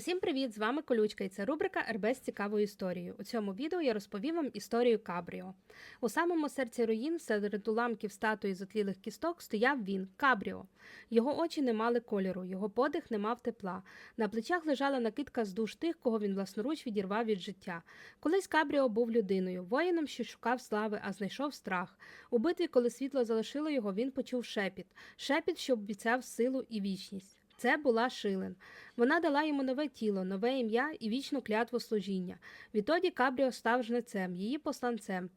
Усім привіт! З вами Колючка і це рубрика РБ з цікавою історією. У цьому відео я розповім вам історію Кабріо. У самому серці руїн, серед уламків статуї з отлілих кісток, стояв він Кабріо. Його очі не мали кольору, його подих не мав тепла. На плечах лежала накидка з душ тих, кого він власноруч відірвав від життя. Колись Кабріо був людиною, воїном, що шукав слави, а знайшов страх. У битві, коли світло залишило його, він почув шепіт, шепіт, що обіцяв силу і вічність. Це була Шилен. Вона дала йому нове тіло, нове ім'я і вічну клятву служіння. Відтоді Кабріо став жнецем, її посланцем.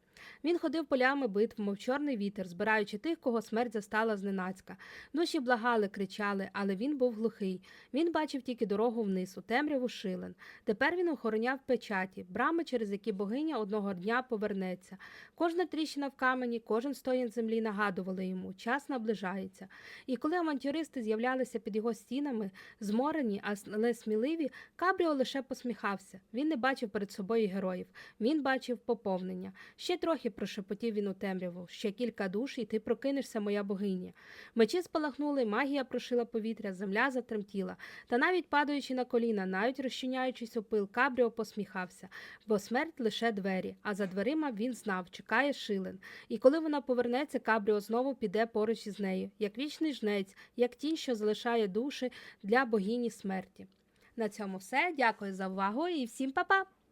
Він ходив полями битв, мов чорний вітер, збираючи тих, кого смерть застала зненацька. Душі благали, кричали, але він був глухий. Він бачив тільки дорогу вниз, у темряву шилен. Тепер він охороняв печаті, брами, через які богиня одного дня повернеться. Кожна тріщина в камені, кожен стоян землі нагадували йому, час наближається. І коли авантюристи з'являлися під його стінами, зморені, але сміливі, Кабріо лише посміхався. Він не бачив перед собою героїв, він бачив поповнення. Ще трохи прошепотів він у темряву, ще кілька душ, і ти прокинешся, моя богиня. Мечі спалахнули, магія прошила повітря, земля затремтіла. Та навіть падаючи на коліна, навіть розчиняючись у пил, Кабріо посміхався, бо смерть лише двері, а за дверима він знав, чекає шилен. І коли вона повернеться, Кабріо знову піде поруч із нею, як вічний жнець, як тінь, що залишає душі для богині смерті. На цьому все. Дякую за увагу і всім па-па!